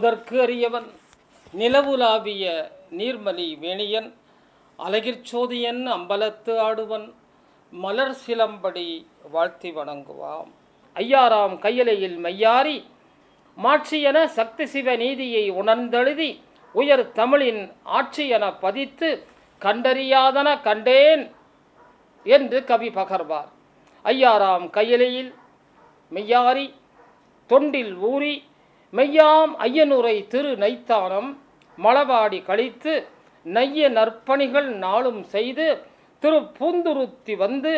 அமுதற்கு அறியவன் நிலவுலாவிய நீர்மலி வேணியன் அழகிற்சோதியன் அம்பலத்து ஆடுவன் மலர் சிலம்படி வாழ்த்தி வணங்குவாம். ஐயாராம் கையலையில் மையாரி மாட்சியென சக்தி சிவ நீதியை உணர்ந்தெழுதி உயர் தமிழின் ஆட்சி என பதித்து கண்டறியாதன கண்டேன் என்று கவி பகர்வார். ஐயாராம் கையலையில் மெய்யாரி தொண்டில் ஊறி மெய்யாம் ஐயனுரை திரு நைத்தானம் மலவாடி கழித்து நைய நற்பணிகள் நாளும் செய்து திரு பூந்துருத்தி வந்து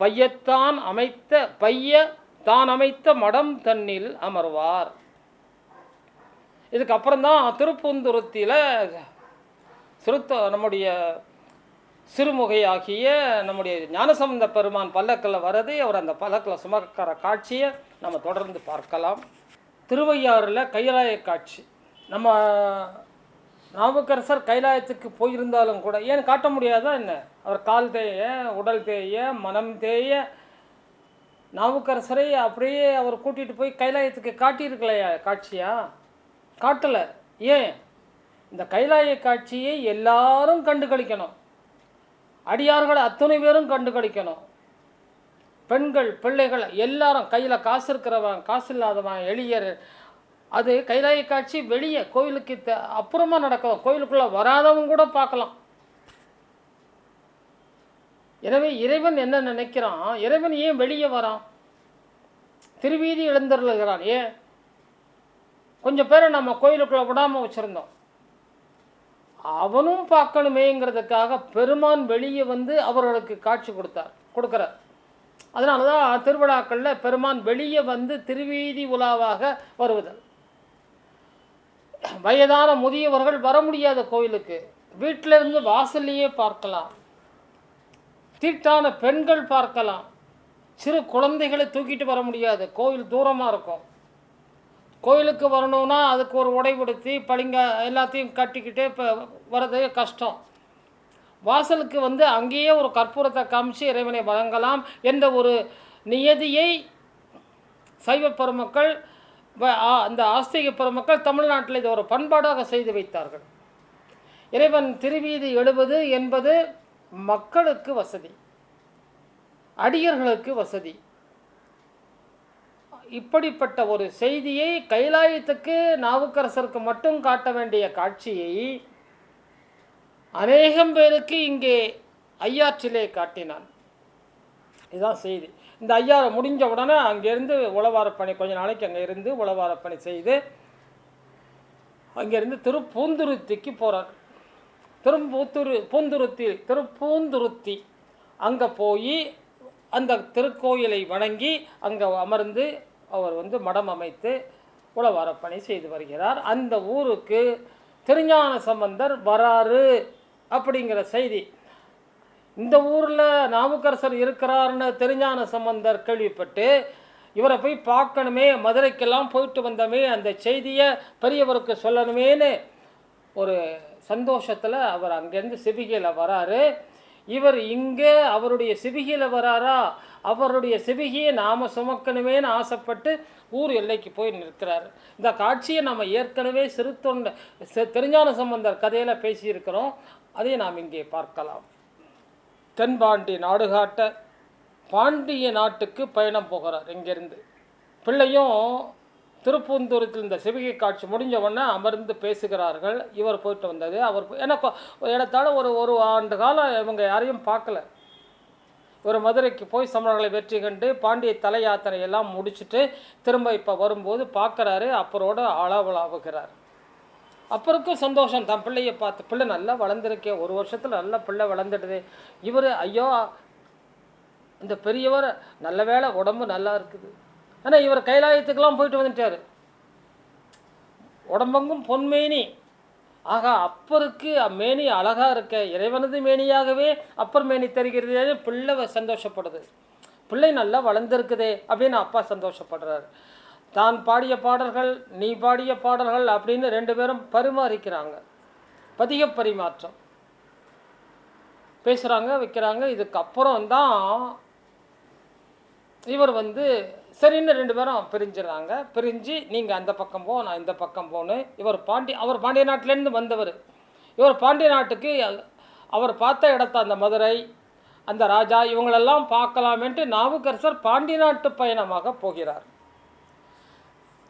பையத்தான் அமைத்த பைய தான் அமைத்த மடம் தன்னில் அமர்வார். இதுக்கப்புறம்தான் திருப்பூந்துருத்தியில் சிறுத்த நம்முடைய சிறுமுகையாகிய நம்முடைய ஞானசம்பந்த பெருமான் பல்லக்கில் வரது அவர் அந்த பல்லக்கில் சுமக்கிற காட்சியை நம்ம தொடர்ந்து பார்க்கலாம். திருவையாறில் கைலாய காட்சி. நம்ம நாவுக்கரசர் கைலாயத்துக்கு போயிருந்தாலும் கூட ஏன் காட்ட முடியாதா என்ன? அவர் கால் தேய உடல் தேய மனம் தேய நாவுக்கரசரை அப்படியே அவர் கூட்டிகிட்டு போய் கைலாயத்துக்கு காட்டியிருக்கலையா காட்சியா? காட்டலை. ஏன்? இந்த கைலாய காட்சியை எல்லாரும் கண்டு கழிக்கணும் அடியார்களை அத்தனை பேரும் கண்டு கழிக்கணும் பெண்கள் பிள்ளைகள் எல்லாரும் கையில் காசு இருக்கிறவன் காசு இல்லாதவன் எளியர். அது கைலாய காட்சி வெளியே கோயிலுக்கு த அப்புறமா நடக்கும். கோயிலுக்குள்ளே வராதவங்க கூட பார்க்கலாம். எனவே இறைவன் என்ன நினைக்கிறான்? இறைவன் ஏன் வெளியே வரான்? திருவீதி எழுந்தருளுகிறான். ஏன்? கொஞ்சம் பேரை நம்ம கோயிலுக்குள்ளே விடாமல் வச்சுருந்தோம். அவனும் பார்க்கணுமேங்கிறதுக்காக பெருமான் வெளியே வந்து அவர்களுக்கு காட்சி கொடுத்தார் கொடுக்குறார். அதனால தான் திருவிழாக்களில் பெருமான் வெளியே வந்து திருவீதி உலாவாக வருவதல் வயதான முதியவர்கள் வர முடியாத கோயிலுக்கு வீட்டிலிருந்து வாசல்லையே பார்க்கலாம். தீட்டான பெண்கள் பார்க்கலாம். சிறு குழந்தைகளை தூக்கிட்டு வர முடியாது. கோயில் தூரமாக இருக்கும். கோயிலுக்கு வரணும்னா அதுக்கு ஒரு உடைபடுத்தி பளிங்க எல்லாத்தையும் கட்டிக்கிட்டு இப்போ வர்றது கஷ்டம். வாசலுக்கு வந்து அங்கேயே ஒரு கற்பூரத்தை காமிச்சு இறைவனை வழங்கலாம் என்ற ஒரு நியதியை சைவ பெருமக்கள் ஆ- அந்த ஆஸ்திக பெருமக்கள் தமிழ்நாட்டில் இது ஒரு பண்பாடாக செய்து வைத்தார்கள். இறைவன் திருவீதி எழுபது என்பது மக்களுக்கு வசதி அடியர்களுக்கு வசதி. இப்படிப்பட்ட ஒரு செய்தியை கைலாயத்துக்கு நாவுக்கரசருக்கு மட்டும் காட்ட வேண்டிய காட்சியை அநேகம் பேருக்கு இங்கே ஐயாற்றிலே காட்டினான். இதுதான் செய்தி. இந்த ஐயா முடிஞ்ச உடனே அங்கேருந்து உளவாரப்பணி கொஞ்ச நாளைக்கு அங்கே இருந்து உளவாரப்பணி செய்து அங்கேருந்து திருப்பூந்துருத்திக்கு போகிறார் திருப்பூத்துரு பூந்துருத்தி திருப்பூந்துருத்தி அங்கே போய் அந்த திருக்கோயிலை வணங்கி அங்கே அமர்ந்து அவர் வந்து மடம் அமைத்து உளவாரப்பணி செய்து வருகிறார். அந்த ஊருக்கு திருஞான சம்பந்தர் வராரு. அப்படிங்கிற செய்தி. இந்த ஊரில் நாவுக்கரசர் இருக்கிறாருன்னு தெரிஞ்சான சம்பந்தர் கேள்விப்பட்டு இவரை போய் பார்க்கணுமே மதுரைக்கெல்லாம் போயிட்டு வந்தோமே அந்த செய்தியை பெரியவருக்கு சொல்லணுமேன்னு ஒரு சந்தோஷத்தில் அவர் அங்கேருந்து சிவிகையில் வராரு. இவர் இங்கே அவருடைய சிவிகையில் வராரா? அவருடைய சிவிகையை நாம் சுமக்கணுமேன்னு ஆசைப்பட்டு ஊர் எல்லைக்கு போய் நிற்கிறார். இந்த காட்சியை நம்ம ஏற்கனவே சிறுத்தொண்ட சி- திருஞான சம்பந்தர் கதையில் பேசியிருக்கிறோம். அதை நாம் இங்கே பார்க்கலாம். தென்பாண்டி நாடுகாட்ட பாண்டிய நாட்டுக்கு பயணம் போகிறார் இங்கேருந்து. பிள்ளையும் திருப்பூந்தூரத்தில் இந்த சிவிகை காட்சி முடிஞ்ச உடனே அமர்ந்து பேசுகிறார்கள். இவர் போயிட்டு வந்தது அவர் ஏன்னா கொ- ஏறத்தாழ ஒரு ஒரு ஆண்டு காலம் இவங்க யாரையும் பார்க்கல. ஒரு மதுரைக்கு போய் சமணர்களை வெற்றி கண்டு பாண்டிய தலை யாத்திரையெல்லாம் முடிச்சுட்டு திரும்ப இப்போ வரும்போது பார்க்குறாரு. அப்புறோட அளவலாவுகிறார் அப்புறக்கும் சந்தோஷம். தன் பிள்ளையை பார்த்து பிள்ளை நல்லா வளர்ந்துருக்கே ஒரு வருஷத்தில் நல்லா பிள்ளை வளர்ந்துடுது. இவர் ஐயோ இந்த பெரியவர் நல்ல வேளை உடம்பு நல்லா இருக்குது. ஆனால் இவர் கைலாயத்துக்கெல்லாம் போயிட்டு வந்துட்டார். உடம்பெங்கும் பொன்மேனி. ஆகா அப்பருக்கு மேனி அழகா இருக்க. இறைவனது மேனியாகவே அப்பர் மேனி தெரிகிறது. பிள்ளை சந்தோஷப்படுது. பிள்ளை நல்லா வளர்ந்துருக்குதே அப்படின்னு அப்பா சந்தோஷப்படுறாரு. தான் பாடிய பாடல்கள் நீ பாடிய பாடல்கள் அப்படின்னு ரெண்டு பேரும் பரிமாறிக்கிறாங்க. பதிக பரிமாற்றம். பேசுகிறாங்க வைக்கிறாங்க. இதுக்கப்புறம் தான் இவர் வந்து சரின்னு ரெண்டு பேரும் பிரிஞ்சிடறாங்க. பிரிஞ்சு நீங்கள் அந்த பக்கம் போ நான் இந்த பக்கம் போன்னு. இவர் பாண்டி அவர் பாண்டிய நாட்டிலேருந்து வந்தவர். இவர் பாண்டிய நாட்டுக்கு அவர் பார்த்த இடத்த அந்த மதுரை அந்த ராஜா இவங்களெல்லாம் பார்க்கலாமேன்ட்டு நாவுக்கரசர் பாண்டிய நாட்டு பயணமாக போகிறார்.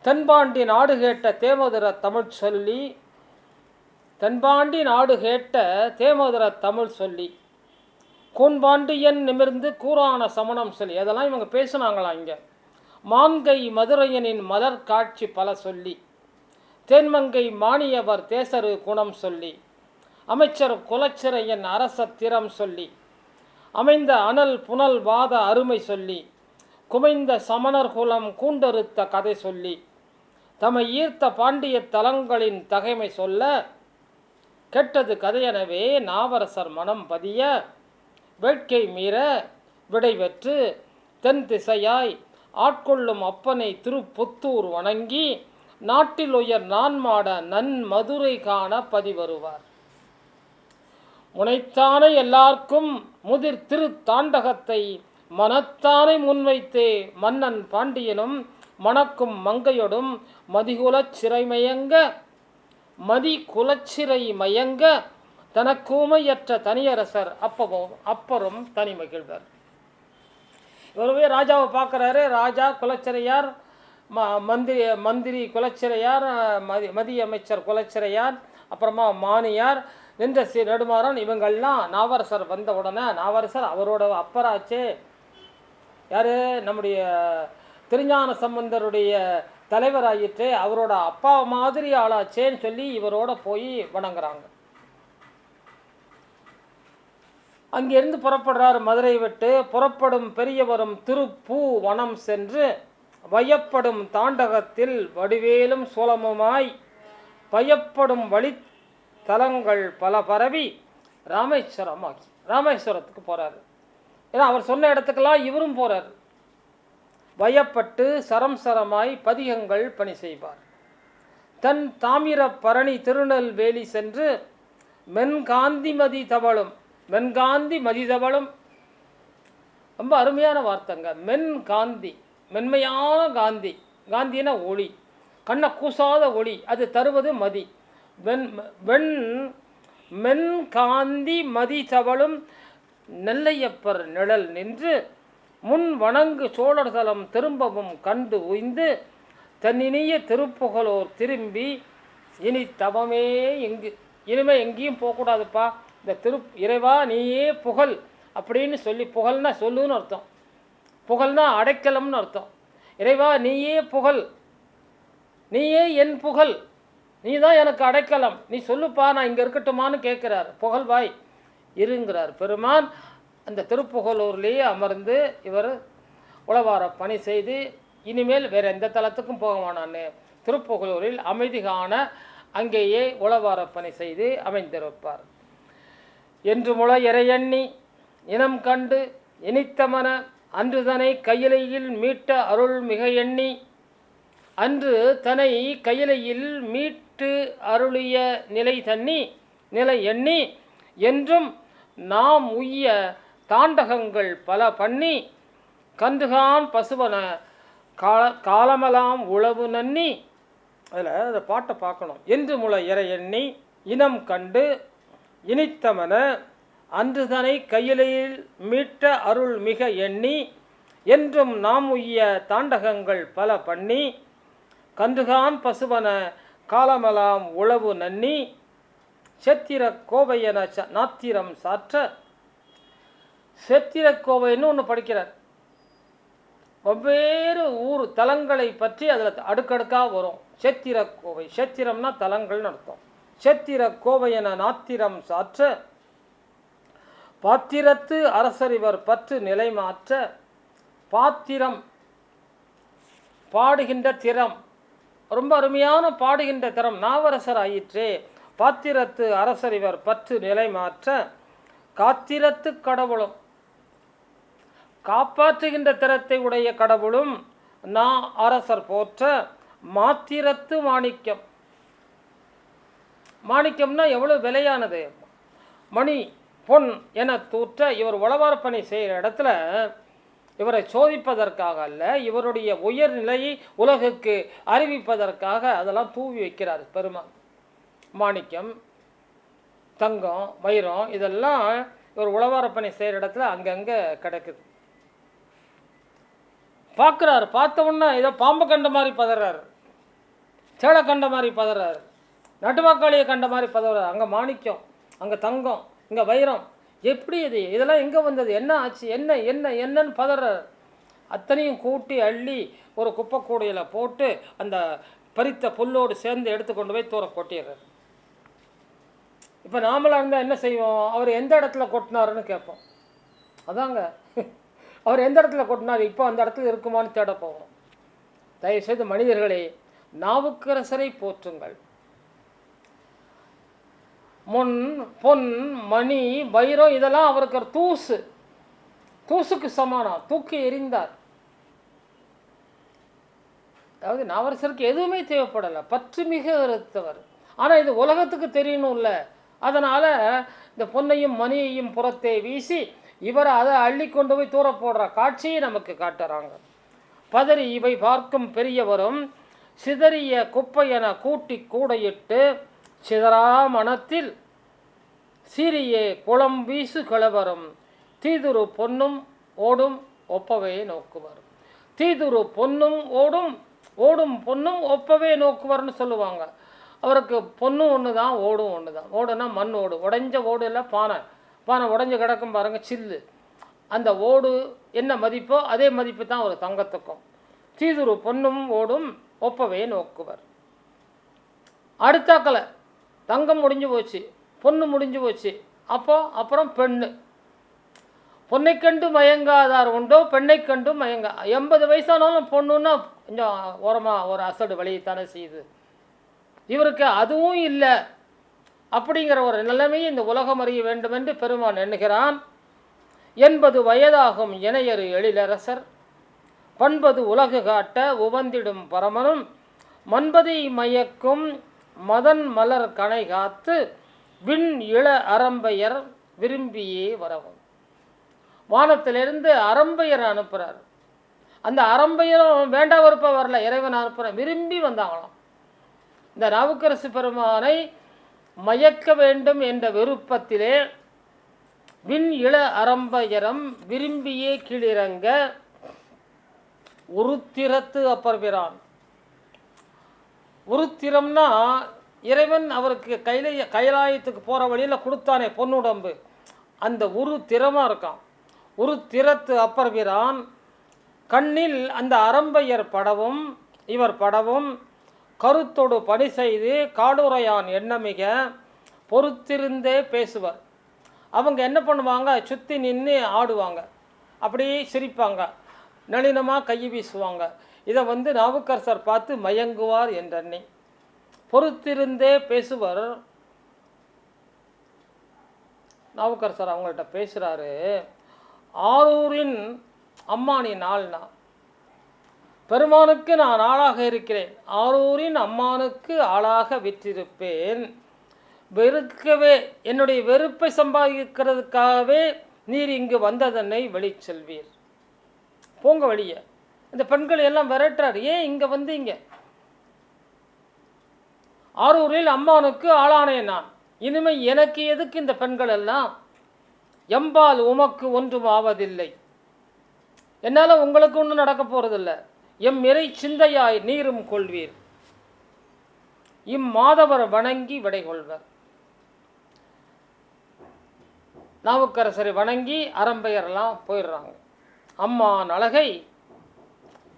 தென்பாண்டி நாடு கேட்ட தேமதுர தமிழ் சொல்லி தென்பாண்டி நாடு கேட்ட தேமதுர தமிழ் சொல்லி கூன்பாண்டியன் நிமிர்ந்து கூறான சமணம் சொல்லி அதெல்லாம் இவங்க பேசுனாங்களா இங்கே? மான்கை மதுரையனின் மலர் காட்சி பல சொல்லி தேன்மங்கை மானியவர் தேசரு குணம் சொல்லி அமைச்சர் குலச்சிறையன் அரச திறம் சொல்லி அமைந்த அனல் புனல் வாத அருமை சொல்லி குமைந்த சமணர் குலம் கூண்டறுத்த கதை சொல்லி தம்மை ஈர்த்த பாண்டிய தலங்களின் தகைமை சொல்ல கெட்டது கதையெனவே நாவரசர் மனம் பதிய வேட்கை மீற விடைபெற்று தென் திசையாய் ஆட்கொள்ளும் அப்பனை திருப்புத்தூர் வணங்கி நாட்டில் உயர் நான்மாட நன் மதுரை காண பதிவருவார். முனைத்தானே எல்லார்க்கும் முதிர் திரு தாண்டகத்தை மனத்தானை முன்வைத்தே மன்னன் பாண்டியனும் மணக்கும் மங்கையொடும் மதிகுலச் சிறைமயங்க மதி குலச்சிறை மயங்க தனக்கூமையற்ற தனியரசர் அப்பவும் அப்பரும் தனி மகிழ்வர். இவருவே ராஜாவை பார்க்குறாரு. ராஜா குலச்சிறையார் ம மந்திரி மந்திரி குலச்சிறையார் மதி மதிய அமைச்சர் குலச்சிறையார் அப்புறமா மானியார் நின்ற சி நெடுமாறன் இவங்கள்லாம் நாவரசர் வந்த உடனே நாவரசர் அவரோட அப்பராச்சே. யார்? நம்முடைய திருஞான சம்பந்தருடைய தலைவராயிற்றே அவரோட அப்பா மாதிரி ஆளாச்சேன்னு சொல்லி இவரோட போய் வணங்குறாங்க. அங்கேருந்து புறப்படுறார் மதுரை விட்டு. புறப்படும் பெரியவரும் திருப்பூ வனம் சென்று வயப்படும் தாண்டகத்தில் வடிவேலும் சோளமுமாய் பயப்படும் வழி தலங்கள் பல பரவி ராமேஸ்வரம் ஆகி ராமேஸ்வரத்துக்கு போகிறாரு ஏன்னா அவர் சொன்ன இடத்துக்கெல்லாம் இவரும் போகிறார் வயப்பட்டு சரம் சரமாய் பதிகங்கள் பணி செய்வார். தன் தாமிர பரணி திருநெல்வேலி சென்று மென்காந்திமதி தவளும் மென்காந்தி மதி தவளும். ரொம்ப அருமையான வார்த்தைங்க. மென் காந்தி மென்மையான காந்தி. காந்தினா ஒளி. கண்ணை கூசாத ஒளி. அது தருவது மதி. வெண் வெண் மென் காந்தி மதி தவளும் நெல்லையப்பர் நிழல் நின்று முன் வணங்கு சோழர் தலம் திரும்பவும் கண்டு உய்ந்து தன்னினிய திருப்புகழோர் திரும்பி இனி தவமே எங்கு இனிமே எங்கேயும் போகக்கூடாதுப்பா. இந்த திரு இறைவா நீயே புகழ் அப்படின்னு சொல்லி புகழ்னா சொல்லுன்னு அர்த்தம். புகழ்னா அடைக்கலம்னு அர்த்தம். இறைவா நீயே புகழ். நீயே என் புகழ். நீ தான் எனக்கு அடைக்கலம். நீ சொல்லுப்பா நான் இங்கே இருக்கட்டுமான்னு கேட்குறார் புகழ்வாய். இருங்கிறார் பெருமான். அந்த திருப்புகலூர்லேயே அமர்ந்து இவர் உழவார பணி செய்து இனிமேல் வேறு எந்த தளத்துக்கும் போக வேணான்னு திருப்புகலூரில் அமைதி காண அங்கேயே உளவார பணி செய்து அமைந்திருப்பார். என்று முளை இறையண்ணி இனம் கண்டு இனித்தமன அன்றுதனை கையிலையில் மீட்ட அருள் மிக எண்ணி அன்று தனை கையிலையில் மீட்டு அருளிய நிலை தண்ணி நிலை எண்ணி என்றும் நாம் உய்ய தாண்டகங்கள் பல பண்ணி கந்துகான் பசுவன கால காலமெல்லாம் உழவு நன்னி. அதில் அந்த பாட்டை பார்க்கணும். என்று முளை இறை எண்ணி இனம் கண்டு இனித்தமன அன்றுதனை கையிலையில் மீட்ட அருள் மிக எண்ணி என்றும் நாம் உய்ய தாண்டகங்கள் பல பண்ணி கன்றுகான் பசுவன காலமெல்லாம் உழவு நன்னி. செத்திர கோவையன ச நாத்திரம் சாற்ற சேத்திரக்கோவைன்னு ஒன்று படிக்கிறார். வெவ்வேறு ஊர் தலங்களை பற்றி அதில் அடுக்கடுக்காக வரும். சேத்திரக்கோவை கோவை செத்திரம்னா தலங்கள்னு அர்த்தம். செத்திர கோவையன நாத்திரம் சாற்ற பாத்திரத்து அரசரிவர் பற்று நிலை மாற்ற பாத்திரம் பாடுகின்ற திறம். ரொம்ப அருமையான பாடுகின்ற திறம். நாவரசர் ஆயிற்றே. பாத்திரத்து அரசரிவர் பற்று நிலை மாற்ற காத்திரத்து கடவுளும் காப்பாற்றுகின்ற திறத்தை உடைய கடவுளும் நா அரசர் போற்ற மாத்திரத்து மாணிக்கம். மாணிக்கம்னா எவ்வளோ விலையானது? மணி பொன் என தூற்ற இவர் உழவார் பணி செய்கிற இடத்துல இவரை சோதிப்பதற்காக அல்ல இவருடைய உயர்நிலையை உலகுக்கு அறிவிப்பதற்காக அதெல்லாம் தூவி வைக்கிறார் பெருமாள் மாணிக்கம் தங்கம் வைரம் இதெல்லாம் இவர் உழவாரப்பணி செய்கிற இடத்துல அங்கங்கே கிடக்குது. பார்க்குறாரு பார்த்த உடனே ஏதோ பாம்பு கண்ட மாதிரி பதறாரு. சேலை கண்ட மாதிரி பதறாரு. நட்டுவாக்காளியை கண்ட மாதிரி பதறாரு. அங்கே மாணிக்கம் அங்கே தங்கம் இங்கே வைரம். எப்படி இது? இதெல்லாம் எங்கே வந்தது? என்ன ஆச்சு? என்ன என்ன என்னன்னு பதறாரு. அத்தனையும் கூட்டி அள்ளி ஒரு குப்பை கூடையில் போட்டு அந்த பறித்த புல்லோடு சேர்ந்து எடுத்து கொண்டு போய் தூர கொட்டிடுறாரு. இப்போ நாமளாக இருந்தால் என்ன செய்வோம்? அவர் எந்த இடத்துல கொட்டினாருன்னு கேட்போம். அதாங்க. அவர் எந்த இடத்துல கொட்டினார் இப்போ அந்த இடத்துல இருக்குமான்னு தேட போவோம் தயவுசெய்து மனிதர்களே நாவுக்கரசரை போற்றுங்கள். முன் பொன் மணி வைரம் இதெல்லாம் அவருக்கு தூசு. தூசுக்கு சமானம் தூக்கி எறிந்தார். அதாவது நாவரசருக்கு எதுவுமே தேவைப்படலை பற்று மிக இருத்தவர் ஆனால் இது உலகத்துக்கு தெரியணும்ல. அதனால் இந்த பொன்னையும் மணியையும் புறத்தே வீசி இவரை அதை அள்ளி கொண்டு போய் தூர போடுற காட்சியை நமக்கு காட்டுறாங்க. பதறி இவை பார்க்கும் பெரியவரும் சிதறிய குப்பையென கூட்டி கூடையிட்டு சிதறா மனத்தில் சிறிய குளம் வீசு கிளவரும் தீதுரு பொன்னும் ஓடும் ஒப்பவே நோக்குவர். தீதுரு பொன்னும் ஓடும் ஓடும் பொன்னும் ஒப்பவே நோக்குவர்னு சொல்லுவாங்க. அவருக்கு பொண்ணும் ஒன்று தான் ஓடும் ஒன்று தான் ஓடுனா மண் ஓடு உடைஞ்ச ஓடு இல்லை பானை. பானை உடஞ்சி கிடக்கும் பாருங்கள் சில்லு. அந்த ஓடு என்ன மதிப்போ அதே மதிப்பு தான் ஒரு தங்கத்துக்கும். தீதுரு பொன்னும் ஓடும் ஒப்பவே நோக்குவர். அடுத்தாக்கலை தங்கம் முடிஞ்சு போச்சு பொண்ணு முடிஞ்சு போச்சு. அப்போ அப்புறம் பெண்ணு. பொண்ணை கண்டு மயங்காதார் உண்டோ பெண்ணை கண்டு மயங்கா. எண்பது வயசானாலும் பொண்ணுன்னா கொஞ்சம் ஓரமாக ஒரு அசடு வழியைத்தானே செய்யுது. இவருக்கு அதுவும் இல்லை. அப்படிங்கிற ஒரு நிலைமையை இந்த உலகம் அறிய வேண்டுமென்று பெருமான் எண்ணுகிறான். எண்பது வயதாகும் இணையரு எழிலரசர். பண்பது உலகு காட்ட உவந்திடும் பரமனும் மண்பதை மயக்கும் மதன் மலர் கணை காத்து விண் இள அரம்பையர் விரும்பியே வரவும். வானத்திலிருந்து அரம்பையர் அனுப்புகிறார் அந்த அரம்பையரும் வேண்டாம் வரல இறைவன் அனுப்புகிறேன் விரும்பி வந்தாங்களாம். இந்த நாவுக்கரசு பெருமானை மயக்க வேண்டும் என்ற விருப்பத்திலே விண் இள அரம்பயரம் விரும்பியே கீழிறங்க உருத்திரத்து அப்பர்பிரான் உருத்திரம்னா இறைவன் அவருக்கு கையில கைலாயத்துக்கு போகிற வழியில் கொடுத்தானே பொன்னுடம்பு அந்த உரு திறமாக இருக்கான். உரு திறத்து அப்பர்பிரான் கண்ணில் அந்த அரம்பையர் படவும் இவர் படவும் கருத்தொடு பணி செய்து காடுரையான் எண்ணமிக பொறுத்திருந்தே பேசுவர். அவங்க என்ன பண்ணுவாங்க? சுற்றி நின்று ஆடுவாங்க. அப்படியே சிரிப்பாங்க. நளினமாக கை வீசுவாங்க. இதை வந்து நாவுக்கரசர் பார்த்து மயங்குவார் என்றெண்ணி. பொறுத்திருந்தே பேசுவர். நாவுக்கரசர் அவங்கள்ட்ட பேசுகிறாரு ஆரூரின் அம்மானி நாள்னா பெருமானுக்கு நான் ஆளாக இருக்கிறேன். ஆரூரின் அம்மானுக்கு ஆளாக விற்றிருப்பேன். வெறுக்கவே என்னுடைய வெறுப்பை சம்பாதிக்கிறதுக்காகவே நீர் இங்கு வந்ததனை வெளி செல்வீர். போங்க வழிய இந்த பெண்கள் எல்லாம் விரட்டுறார். ஏன் இங்கே வந்தீங்க? ஆரூரில் அம்மானுக்கு ஆளானேன் நான். இனிமை எனக்கு எதுக்கு இந்த பெண்கள் எல்லாம்? எம்பால் உமக்கு ஒன்றும் ஆவதில்லை. என்னால் உங்களுக்கு ஒன்றும் நடக்க போகிறதில்ல எம் இறை சிந்தையாய் நீரும் கொள்வீர். இம்மாதவர் வணங்கி விடை கொள்வர். நாவுக்கரசரை வணங்கி அறம்பெயரெல்லாம் போயிடுறாங்க. அம்மான் அழகை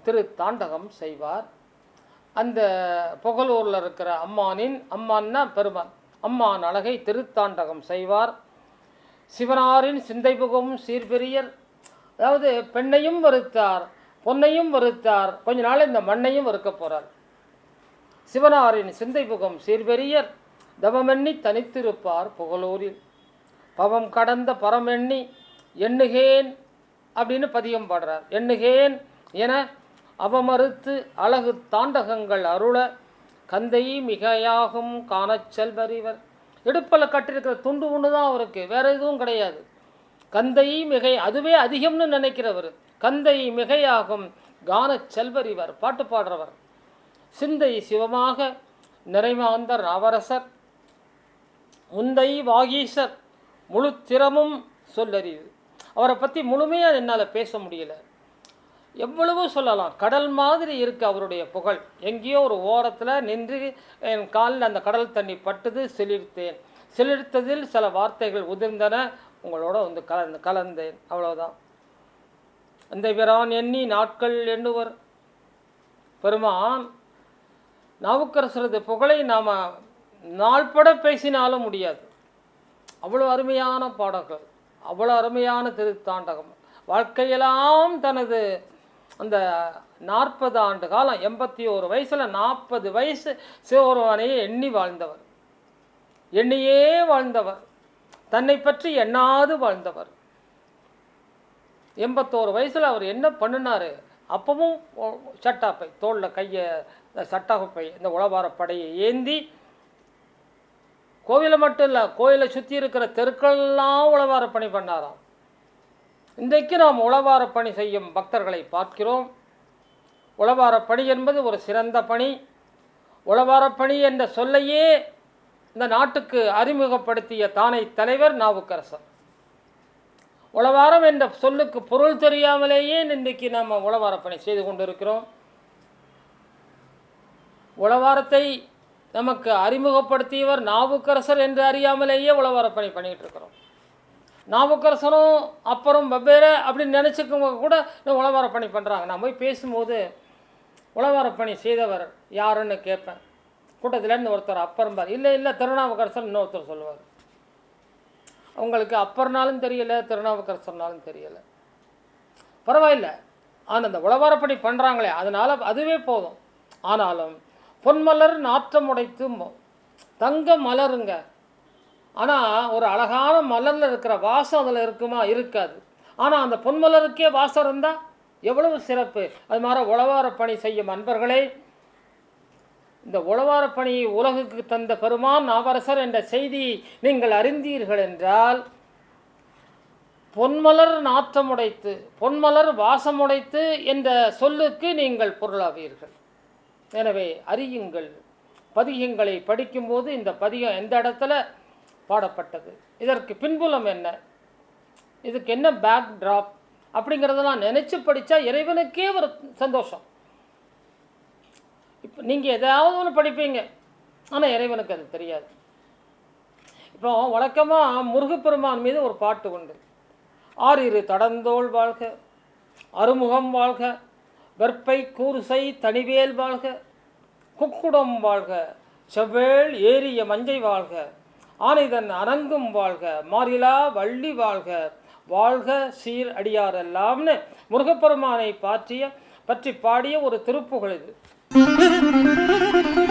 திரு தாண்டகம் செய்வார். அந்த புகழூரில் இருக்கிற அம்மானின் அம்மான்னா பெருமான். அம்மான் அழகை திருத்தாண்டகம் செய்வார். சிவனாரின் சிந்தை புகவும் சீர்பெரியர். அதாவது பெண்ணையும் வருத்தார் பொன்னையும் வறுத்தார். கொஞ்ச நாள் இந்த மண்ணையும் வறுக்க போகிறார் சிவனாரின் சிந்தை புகம் சீர்பெரியர். தவமெண்ணி தனித்திருப்பார் புகழூரில். பவம் கடந்த பரமெண்ணி எண்ணுகேன் அப்படின்னு பதியம் பாடுறார். எண்ணுகேன் என அவமறுத்து அழகு தாண்டகங்கள் அருள கந்தை மிகையாகும் காணச் செல்வறிவர் இடுப்பில் கட்டியிருக்கிற துண்டு ஒன்று தான் அவருக்கு. வேறு எதுவும் கிடையாது. கந்தை மிகை அதுவே அதிகம்னு நினைக்கிறவர். கந்தை மிகையாகும் கானச் செல்வர் இவர் பாட்டு பாடுறவர். சிந்தை சிவமாக நிறைமாந்தர் அவரசர் முந்தை வாகீசர் முழு திறமும் சொல்லறியுது அவரை பற்றி முழுமையாக என்னால் பேச முடியல. எவ்வளவோ சொல்லலாம். கடல் மாதிரி இருக்குது அவருடைய புகழ். எங்கேயோ ஒரு ஓரத்தில் நின்று என் காலில் அந்த கடல் தண்ணி பட்டுது சிலிர்த்தேன். சிலிர்த்ததில் சில வார்த்தைகள் உதிர்ந்தன. உங்களோட வந்து கலந்து கலந்தேன். அவ்வளோதான் அந்த பிரான் எண்ணி நாட்கள் எண்ணுவர். பெருமான் நாவுக்கரசரது புகழை நாம் நாள்பட பேசினாலும் முடியாது. அவ்வளோ அருமையான பாடல்கள் அவ்வளோ அருமையான திருத்தாண்டகம். வாழ்க்கையெல்லாம் தனது அந்த நாற்பது ஆண்டு காலம் எண்பத்தி ஒரு வயசில் நாற்பது வயசு சிவபெருமானையே எண்ணி வாழ்ந்தவர். எண்ணியே வாழ்ந்தவர். தன்னை பற்றி எண்ணாது வாழ்ந்தவர். எண்பத்தோரு வயசில் அவர் என்ன பண்ணினார்? அப்பவும் சட்டாப்பை தோளில் கையை இந்த சட்டாப்பை இந்த உளவார படையை ஏந்தி கோவிலை மட்டும் இல்லை கோயிலை சுற்றி இருக்கிற தெருக்கள்லாம் உளவார பணி பண்ணாராம். இன்றைக்கு நாம் உளவார பணி செய்யும் பக்தர்களை பார்க்கிறோம். உளவார பணி என்பது ஒரு சிறந்த பணி. உளவார பணி என்ற சொல்லையே இந்த நாட்டுக்கு அறிமுகப்படுத்திய தானை தலைவர் நாவுக்கரசர். உளவாரம் என்ற சொல்லுக்கு பொருள் தெரியாமலேயே இன்றைக்கு நாம் உளவாரப்பணி பணி செய்து கொண்டிருக்கிறோம். உளவாரத்தை நமக்கு அறிமுகப்படுத்தியவர் நாவுக்கரசர் என்று அறியாமலேயே உளவாரப்பணி பண்ணிகிட்டு இருக்கிறோம். நாவுக்கரசரும் அப்புறம் வெவ்வேறு அப்படின்னு நினச்சிக்கவங்க கூட இந்த பணி பண்ணுறாங்க நான் போய் பேசும்போது உளவாரப்பணி பணி செய்தவர் யாருன்னு கேட்பேன். கூட்டத்திலேருந்து ஒருத்தர் அப்பறம்பார் இல்லை இல்லை திருநாவுக்கரசர் இன்னொருத்தர் சொல்லுவார். அவங்களுக்கு அப்பர்னாலும் தெரியல திருநாவுக்கரசர்னாலும் தெரியலை. பரவாயில்ல. ஆனால் அந்த உளவாரப்படி பண்ணுறாங்களே அதனால் அதுவே போதும். ஆனாலும் பொன்மலர் நாற்றம் உடைத்து தங்க மலருங்க. ஆனால் ஒரு அழகான மலரில் இருக்கிற வாசம் அதில் இருக்குமா? இருக்காது. ஆனால் அந்த பொன்மலருக்கே வாசம் இருந்தால் எவ்வளவு சிறப்பு. அது மாதிரி உழவார பணி செய்யும் அன்பர்களே இந்த உழவார பணியை உலகுக்கு தந்த பெருமான் நாவரசர் என்ற செய்தி நீங்கள் அறிந்தீர்கள் என்றால் பொன்மலர் நாற்றமுடைத்து பொன்மலர் வாசமுடைத்து என்ற சொல்லுக்கு நீங்கள் பொருளாவீர்கள். எனவே அறியுங்கள். பதிகங்களை படிக்கும்போது இந்த பதிகம் எந்த இடத்துல பாடப்பட்டது? இதற்கு பின்புலம் என்ன? இதுக்கு என்ன பேக் ட்ராப் அப்படிங்கிறதெல்லாம் நினச்சி படித்தா இறைவனுக்கே ஒரு சந்தோஷம். இப்போ நீங்கள் எதாவது ஒன்று படிப்பீங்க. ஆனால் இறைவனுக்கு அது தெரியாது. இப்போ வழக்கமாக முருகப்பெருமான் மீது ஒரு பாட்டு உண்டு. ஆறிரு தடந்தோள் வாழ்க அருமுகம் வாழ்க வெற்பை கூறுசை தனிவேல் வாழ்க குக்குடம் வாழ்க செவ்வேள் ஏறிய மஞ்சை வாழ்க ஆனைதன் அரங்கும் வாழ்க மாறிலா வள்ளி வாழ்க வாழ்க சீர் அடியாரெல்லாம்னு முருகப்பெருமானை பாற்றிய பற்றி பாடிய ஒரு திருப்புகழ் இது. Müzik